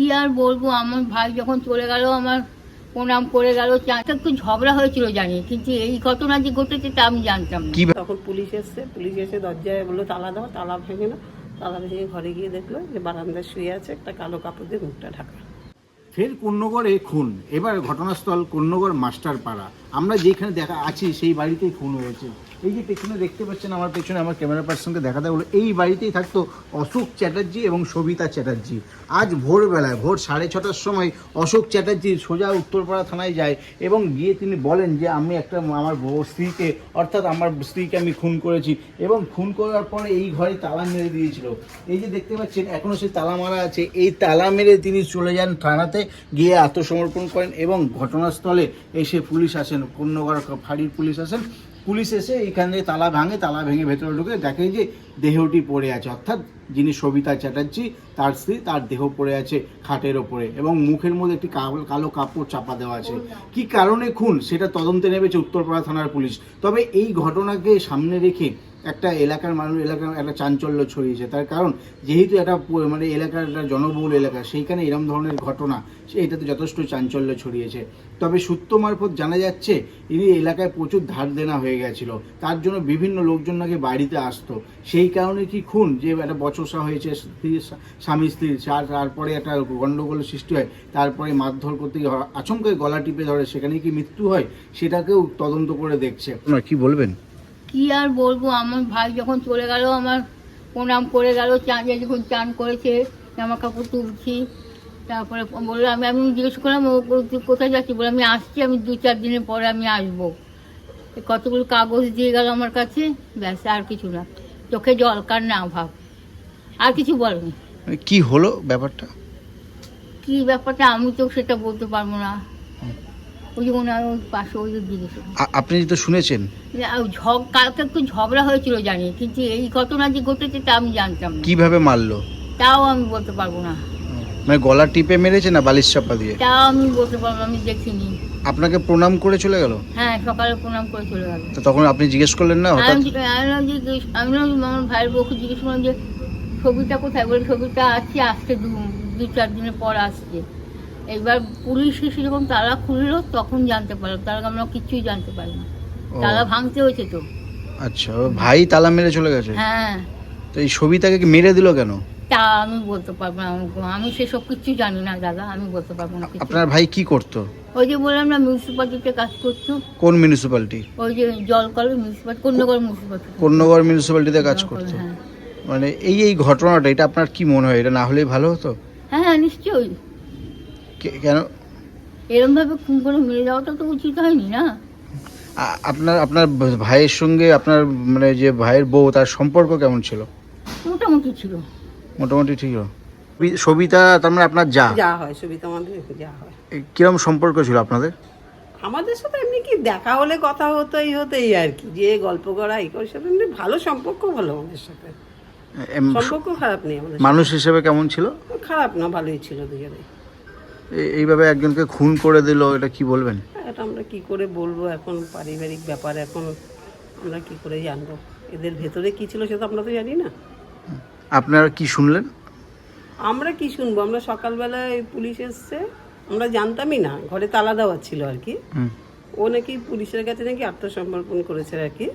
কি আর বলব আমার ভাই যখন চলে গেল আমার প্রণাম করে গেল একটু ঝগড়া হয়েছিল জানি কিন্তু এই ঘটনা যে ঘটেছে তা আমি জানতাম না। কি তখন পুলিশ এসছে পুলিশ এসে দরজায় বলল তালা দাও তালা ভেঙে না তালা ভেঙে ঘরে গিয়ে দেখল যে বারান্দায় শুয়ে আছে একটা কালো কাপড় দিয়ে মুখটা ঢাকা। ফের কন্যগড়ে খুন। এবার ঘটনাস্থল কন্যগড় মাস্টার পাড়া আমরা যেখানে দেখা আছি সেই বাড়িতেই খুন হয়েছে। এই যে পেছনে দেখতে পাচ্ছেন আমার পেছনে আমার ক্যামেরা পার্সনকে দেখাতে বলো এই বাড়িতেই থাকতো অশোক চ্যাটার্জি এবং সবিতা চ্যাটার্জি। আজ ভোরবেলায়, ভোর সাড়ে ছটার সময় অশোক চ্যাটার্জি সোজা উত্তরপাড়া থানায় যায় এবং গিয়ে তিনি বলেন যে, আমি একটা আমার স্ত্রীকে, অর্থাৎ আমার স্ত্রীকে আমি খুন করেছি। এবং খুন করার পরে এই ঘরে তালা মেরে দিয়েছিল। এই যে দেখতে পাচ্ছেন এখনও সেই তালা মারা আছে। এই তালা মেরে তিনি চলে যান থানাতে, গিয়ে আত্মসমর্পণ করেন এবং ঘটনাস্থলে এসে পুলিশ আসেন। কন্যগড় ফাঁড়ির পুলিশ আসেন। পুলিশ এসে এখানে তালা ভাঙে, তালা ভেঙে ভেতরে ঢুকে দেখে যে দেহটি পড়ে আছে। অর্থাৎ যিনি সবিতা চ্যাটার্জি, তার স্ত্রী, তার দেহ পড়ে আছে খাটের ওপরে এবং মুখের মধ্যে একটি কালো কাপড় চাপা দেওয়া আছে। কি কারণে খুন? সেটা তদন্তে নেমেছে উত্তরপাড়া থানার পুলিশ। তবে এই ঘটনাকে সামনে রেখে একটা এলাকার মানুষ, এলাকার একটা চাঞ্চল্য ছড়িয়েছে। তার কারণ, যেহেতু একটা মানে এলাকার একটা জনবহুল এলাকা, সেইখানে এরম ধরনের ঘটনা এটাতে যথেষ্ট চাঞ্চল্য ছড়িয়েছে। তবে সূত্র মারফত জানা যাচ্ছে ইনি এলাকায় প্রচুর ধার দেনা হয়ে গেছিল। তার জন্য বিভিন্ন লোকজন নাকি বাড়িতে আসতো। সেই কারণে কি খুন? যে একটা বচসা হয়েছে, স্ত্রী, স্বামী স্ত্রীর তার, তারপরে একটা গণ্ডগোল সৃষ্টি হয়, তারপরে মারধর করতে গিয়ে আচমকাই গলা টিপে ধরে, সেখানে কি মৃত্যু হয়? সেটাকেও তদন্ত করে দেখছে। কি বলবেন? কি আর বলব? আমার ভাই যখন চলে গেল আমার প্রণাম করে গেল চান যখন চান করেছে জামা কাপড় তুলছি। তারপরে বলল আমি আমি জিজ্ঞেস করলাম ও ও কোথায় যাচ্ছি বলে আমি আসছি আমি দু চার দিনের পরে আমি আসব। কতগুলো কাগজ দিয়ে গেল আমার কাছে ব্যাস আর কিছু না। চোখে জল কার না ভাব। আর কিছু বলেনি। মানে কি হলো ব্যাপারটা? কি ব্যাপারটা আমি তো সেটা বলতে পারব না। ওই যে ওনার ওই পাশে ওই জিজ্ঞেস আ- আপনি তো শুনেছেন। আর ঝগ কালকে একটু ঝগড়া হয়েছিল জানি কিন্তু এই ঘটনা যে ঘটেছে তা আমি জানতাম না। কীভাবে মারলো? তাও আমি বলতে পারব না। মানে গলা টিপে মেরেছে না বালিশ চাপা দিয়ে? তাও আমি বলতে পারব না, আমি দেখিনি। আপনাকে প্রণাম করে চলে গেল? হ্যাঁ সকালে প্রণাম করে চলে গেল। তো তখন আপনি জিজ্ঞেস করলেন না হঠাৎ? আমি আমি যে আমি আমার ভাইয়ের বউকে জিজ্ঞেস করলাম যে ছবিটা কোথায়? বলে ছবিটা আছে আসছে দু দু চার দিনের পর আসছে। এবার পুলিশ এসে যখন তালা খুললো তখন জানতে পারলাম তার আমরা কিছুই জানতে পারি না। তালা ভাঙতে হয়েছে তো। আচ্ছা ভাই তালা মেরে চলে গেছে? হ্যাঁ। তো এই সবিতাকে কি মেরে দিল কেন? তা আমি বলতে পারব না আমি- সেসব কিছু জানি না দাদা আমি বলতে পারব না কিছু। আপনার ভাই কি করতো? ওই যে বললাম না মিউনিসিপালিটিতে কাজ করতো। কোন মিউনিসিপ্যালিটি ওই যে জল কলের মিউনিসিপালিটি কন্যাগর মিউনিসিপালিটি কন্যগড় মিউনিসিপ্যালিটিতে কাজ করতো। হ্যাঁ। মানে এই এই ঘটনাটা এটা আপনার কি মনে হয়? এটা না হলেই ভালো হতো? হ্যাঁ হ্যাঁ নিশ্চয়ই। কেন? এরম ভাবে খুন করে মেরে যাওয়াটা তো উচিত হয়নি না? আপনার আপনার ভাইয়ের সঙ্গে আপনার মানে যে ভাইয়ের বউ তার সম্পর্ক কেমন ছিল? মোটামুটি ছিল। মোটামুটি ঠিক সবি- সবিতা তার মানে আপনার যা? যা হয় সুবিধা আমাদের যা হয়। কিরম সম্পর্ক ছিল আপনাদের? আমাদের সাথে এমনি কি দেখা হলে কথা হতো এই হতো এই আর কি। যে গল্প করা এই করে সাথে এমনি ভালো সম্পর্ক ভালো আমাদের সাথে। সম্পর্ক খারাপ নেই আমাদের মানুষ হিসেবে কেমন ছিল? খারাপ না ভালোই ছিল দুজনে এ- এইভাবে একজনকে খুন করে দিল এটা কি বলবেন? এটা আমরা কি করে বলব এখন? পারিবারিক ব্যাপার এখন আমরা কি করে জানব? এদের ভেতরে কি ছিল সেটা আমরা তো জানি না। আপনারা কি শুনলেন? আমরা কি শুনব? আমরা সকালবেলায় পুলিশ এসছে। আমরা জানতামই না। ঘরে তালা দেওয়া ছিল আর কি। ও নাকি পুলিশের কাছে নাকি আত্মসমর্পণ করেছে আর কি।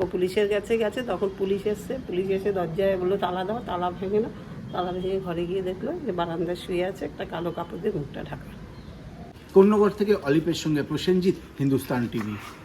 ও পুলিশের কাছে গেছে তখন পুলিশ এসছে। পুলিশ এসে দরজায় বলল তালা দাও তালা ভেঙে না তালা ভেঙে ঘরে গিয়ে দেখল যে বারান্দায় শুয়ে আছে একটা কালো কাপড় দিয়ে মুখটা ঢাকা। কন্যগড় থেকে অলিপের সঙ্গে প্রসেনজিৎ, হিন্দুস্তান টিভি।